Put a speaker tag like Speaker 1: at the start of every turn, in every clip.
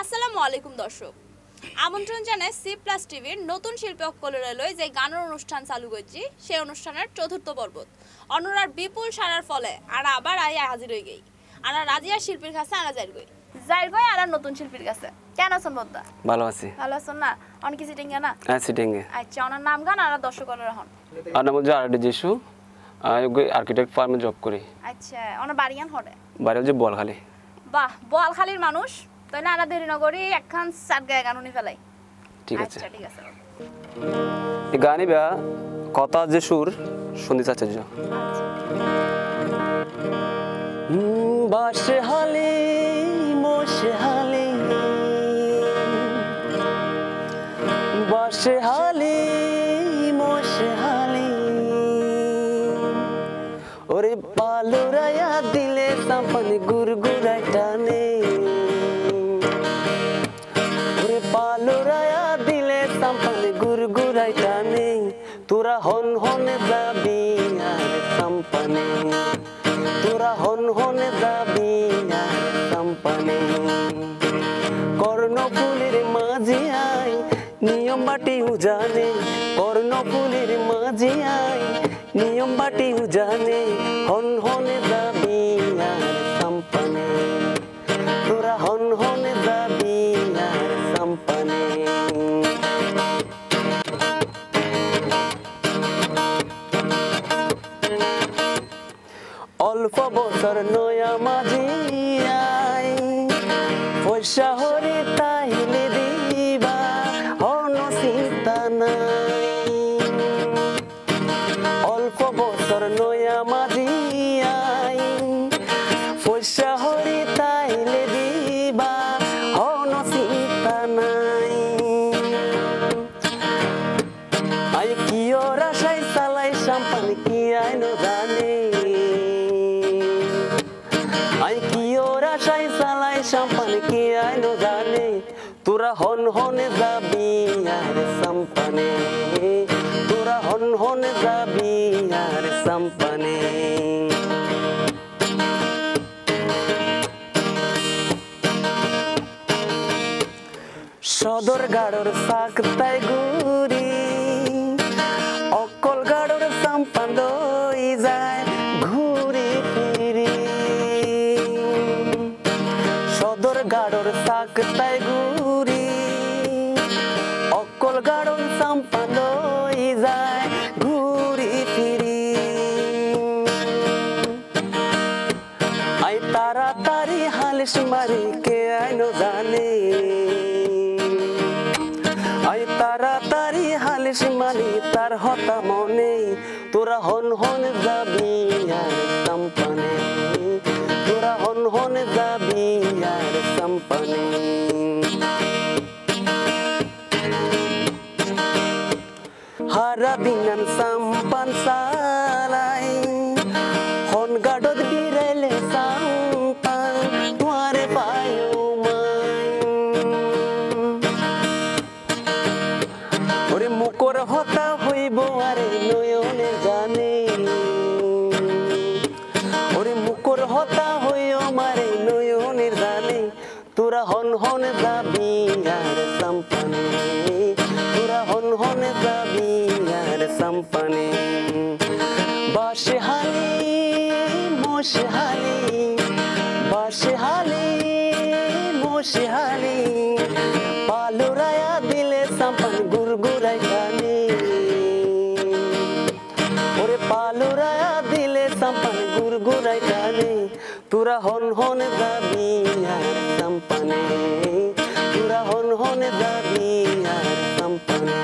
Speaker 1: আসসালামু আলাইকুম দর্শক। আমন্ত্রণ জানাই সি প্লাস টিভির নতুন শিল্পী অক্কলেরালয় যে গানের অনুষ্ঠান চালু করছি সেই অনুষ্ঠানের চতুর্থ পর্বত অনুরার বিপুল সারার ফলে আর আবার আই হাজির হয়ে গই। আর রাজিয়া শিল্পীর কাছে আনা যাই গই যাই গই আর নতুন শিল্পীর কাছে। কেন আছেন বদ্দা?
Speaker 2: ভালো আছি।
Speaker 1: ভালো আছেন না? অনেক সিটিং না?
Speaker 2: হ্যাঁ সিটিংয়ে
Speaker 1: আচ্ছা ওনার নাম গান আর দর্শকের হন।
Speaker 2: আর নাম হচ্ছে আর ডি যিশু আর্কিটেক্ট ফার্মে জব করি।
Speaker 1: আচ্ছা ওনার বাড়িয়ান হরে
Speaker 2: বাড়ি হচ্ছে বলখালি।
Speaker 1: বাহ বলখালির মানুষ। তাই না আনা দেরি নগরী একখান সাত গায়ে গান উনি ফেলাই।
Speaker 2: ঠিক আছে।
Speaker 1: আচ্ছা ঠিক আছে
Speaker 2: এই গানে বা কথা যে সুর সন্দীপ আচার্য বাসে হালে মোশে হালে। বাসে হালে মোশে হালে। ওরে পালুরায়া দিলে সাপন গুরগুরাই বাটি উজানে কর্ণফুলের মাঝে আয়। নিয়ম বাটি উজানে হন হনে আর সাম্পানে। তোরা হন হনে আর সাম্পানে। অল্প বছর নয়া মাঝি আই পয়সা হরে তাইলে হন যাবি আর সাম্পানে। তোরা হন হনে যাবি আর সাম্পানে। সদর গাড়র শাক তাই গুরি অকল গাড়র সাম্পান লই যায় ঘুরি ফিরি। সদর গাড়র শাক তাই হালিশ মারি কে আইনো জানে? আই তাড়াতাড়ি হালিশ মারি, তার হতা মনে। তোরা হন হন যাবি আর সাম্পানে তোরা হন হন যাবি আর সাম্পানে হারা দিনান সাম্পান সালাই তোরা হন তোরা হন হন যাবি আর সাম্পানে তোরা হন হন যাবি আর সাম্পানে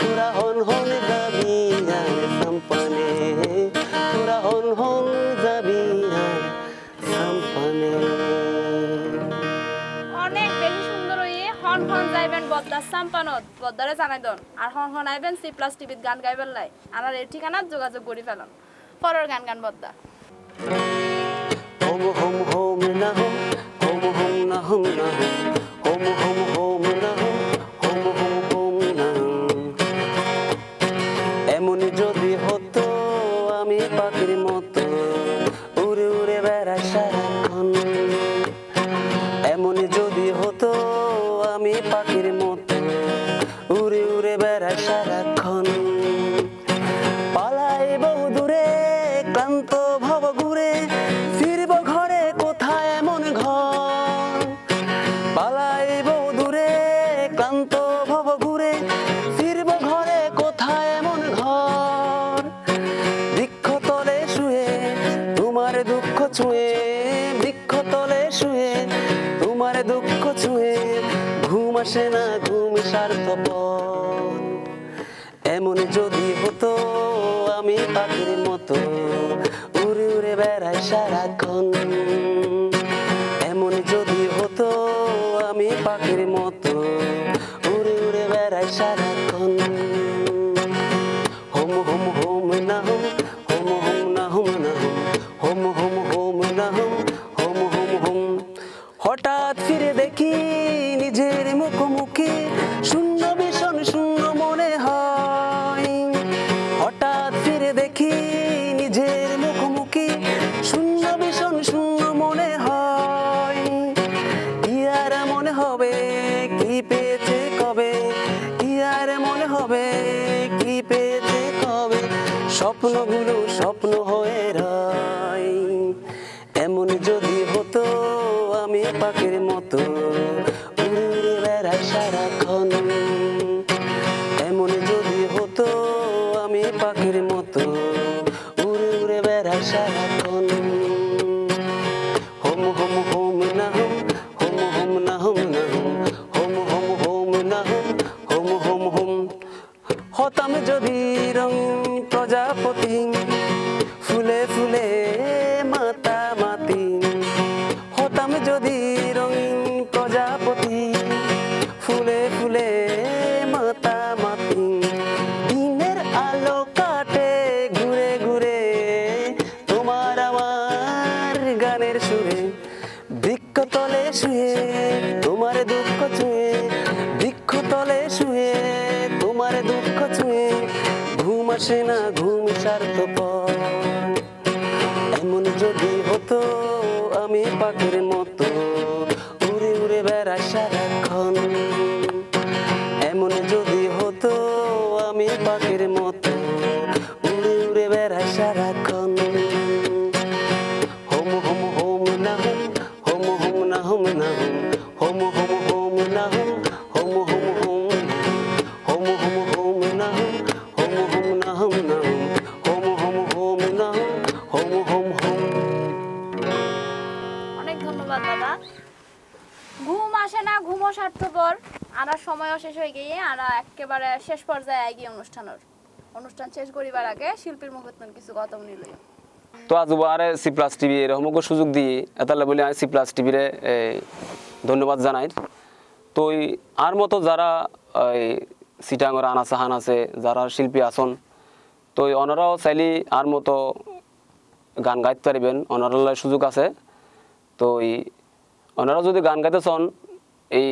Speaker 2: তোরা হন হন যাবি আর সাম্পানে তোরা হন হন যাবি আর সাম্পানে
Speaker 1: অনেক বেশি সুন্দর হইয়ে হন হন যাইবেন বদ্দার সাম্পানত বদ্দারে জানাই দন, আর হন হন আইবেন সি প্লাস টিভিত গান গাইবেন লাই। আর এই ঠিকানাত যোগাযোগ করি ফেলাম। পরের গান গান বদ্দা
Speaker 2: হোম হোম হোম না হোম হোম হোম না হোম না হোম হোম হোম না হোম হোম হোম হোম না এমন যদি হতো, আমি পাখির মতো উড়ে উড়ে বেড়াই আসে না ঘুম স্বার্থপর এমন যদি হতো, আমি পাখির মতো উড়ে উড়ে বেড়াই সারাক্ষণ। এমন যদি হতো, আমি পাখির মতো puno, puno, রঙিন প্রজাপতি, ফুলে ফুলে মাতা মাতি দিনের আলো কাটে ঘুরে ঘুরে, তোমার আমার গানের সুরে। বৃক্ষ তলে শুয়ে তোমার দুঃখ ছুঁয়ে, বৃক্ষ তলে শুয়ে তোমার দুঃখ ছুঁয়ে, ঘুম আসে না, ঘুম স্বার্থপর এমন যদি হতো আমি পাখির মতো
Speaker 1: একেবারে শেষ পর্যায়ে এগিয়ে অনুষ্ঠানের। অনুষ্ঠান শেষ করিবার আগে শিল্পীর মুখোত্তন কিছু কথা নিল
Speaker 2: তো আজ আরে সি প্লাস টিভি এরকম সুযোগ দিয়ে এতালে বলে সি প্লাস টিভিরে ধন্যবাদ জানাই। তো আর মতো যারা সিটাঙ্গর আনাসে হান আছে, যারা শিল্পী আসন তো ওনারাও চাইলে আর মতো গান গাইতে পারিবেন, ওনারার সুযোগ আছে। তো ওনারা যদি গান গাইতে চান, এই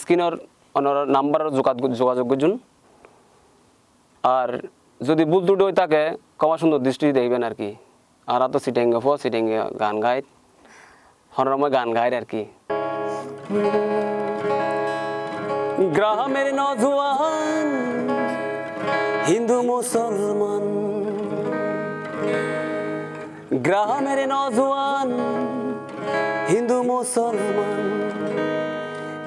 Speaker 2: স্ক্রিনের ওনার নাম্বার যোগাযোগ করছুন আর যদি ভুল ত্রুটি হয়ে থাকে কমা সুন্দর দৃষ্টি দেখবেন আর কি। আর তো সিটিং গপ সিটিং গান গাই, হনরময় গান গাই আর কি। গ্রামের নজওয়ান, হিন্দু মুসলমান, গ্রামের নজওয়ান, হিন্দু মুসলমান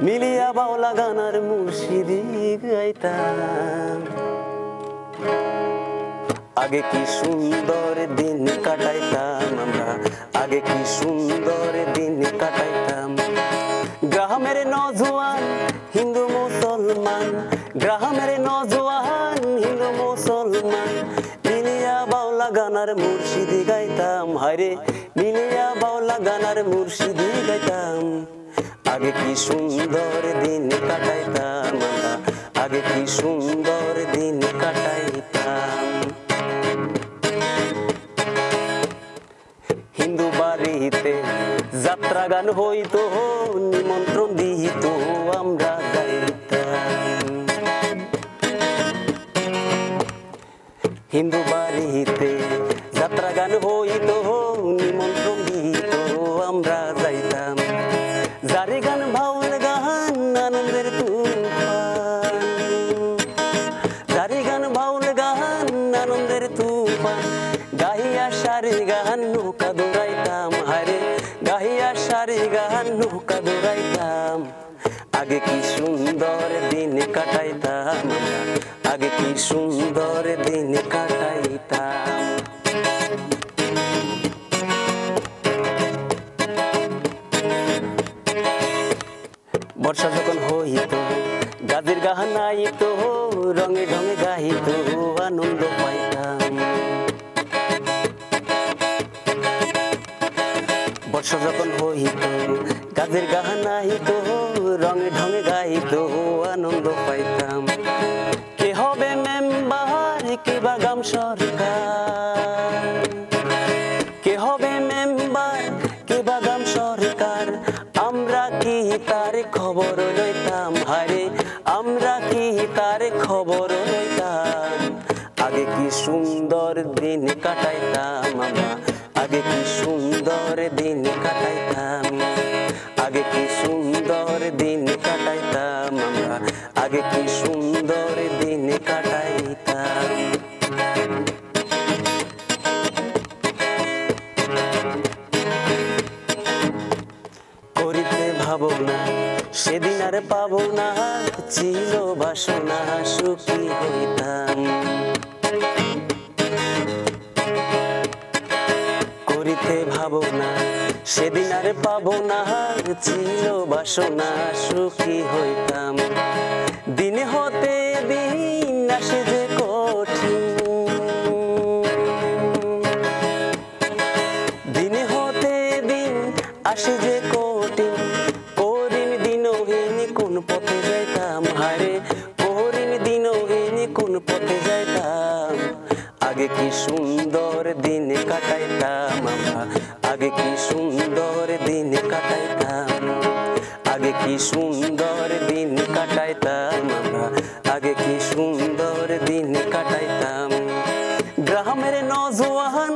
Speaker 2: মিলিয়া বাউলা গানার মুর্শিদি গাইতাম। আগে কি সুন্দর দিন কাটাইতাম আমরা, আগে কি সুন্দর দিন কাটাইতাম। গ্রামের নজওয়ান হিন্দু মুসলমান, গ্রামের নজওয়ান হিন্দু মুসলমান। মিলিয়া বাউলা গানার মুর্শিদি গাইতাম, হায়রে মিলিয়া বাউলা গানার মুর্শিদি গাইতাম। আগে কি সুন্দর দিন কাটাইতাম আগে কি সুন্দর দিন কাটাইতাম? হিন্দু বাড়িতে যাত্রা গান হইতো, নিমন্ত্রণ দিত আমরা হিন্দু বাড়িতে যাত্রা গান হইতো, নিমন্ত্রণ সুন্দর দিন কাটাইতাম। আগে কি সুন্দর দিন কাটাইতাম। বর্ষা যখন হইত গাদের গাহানাইত রঙে ঢঙে গাইত আনন্দ পাইতাম। বর্ষা যখন হইত গাদের গাহানাইত রঙে ঢঙে গাইত আনন্দ পাইতাম। কে হবে মেম্বার, কে বাগাম সরকার? কে হবে মেম্বার, কে বাগাম সরকার? আমরা কি তার খবর লইতাম? হারে আমরা কি তার খবর লইতাম? আগে কি সুন্দর দিন কাটাইতাম আমরা? আগে কি সুন্দর দিন কাটাইতাম? আগে কি সুন্দর আগে কি সুন্দর দিন কাটাইতাম। করিতে ভাবনা সেদিন আর পাবো না, ছিল বাসনা, সুখী হইতাম। করিতে ভাবনা সেদিন আর পাবো না, ছিল বাসনা, সুখী হইতাম। দিন কাটাইতাম গ্রামের নজওয়ান